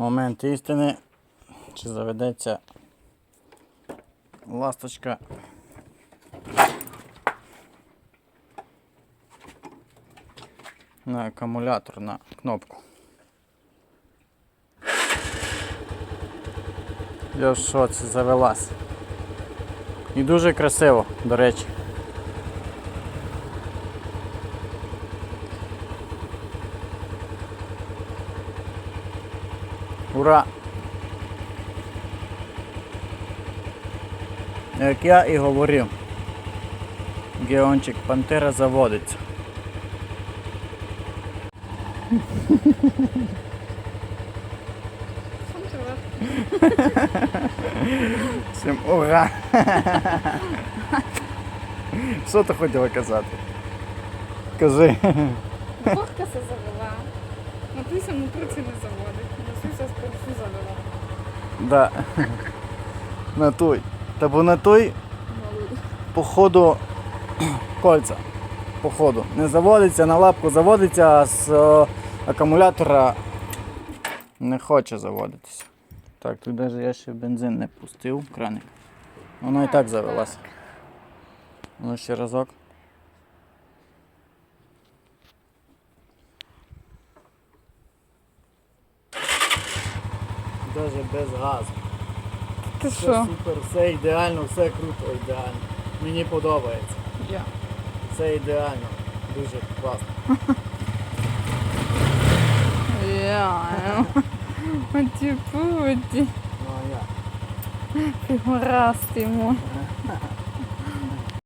момент істини. Чи заведеться ласточка. На акумулятор на кнопку. Я в шоці завелась. І дуже красиво, до речі. Ура! Як я і говорив, Геончик Пантера заводиться. Всім ура! Що ти хотіла казати? Кажи. Богка се завела. Матуся мотруці не заводить. Да. На той. Та бо на той, походу, кольця. Походу. Не заводиться, на лапку заводиться, а з е, акумулятора не хоче заводитися. Так, тут навіть я ще бензин не пустив, краник. Воно і так завелося. Ну ще разок. Даже без газу. Ти Все що? супер, все ідеально, все круто, ідеально. Мені подобається. Я. Все ідеально. Дуже класно. Я. Оті путі. Ну а я. Фігурасти йому.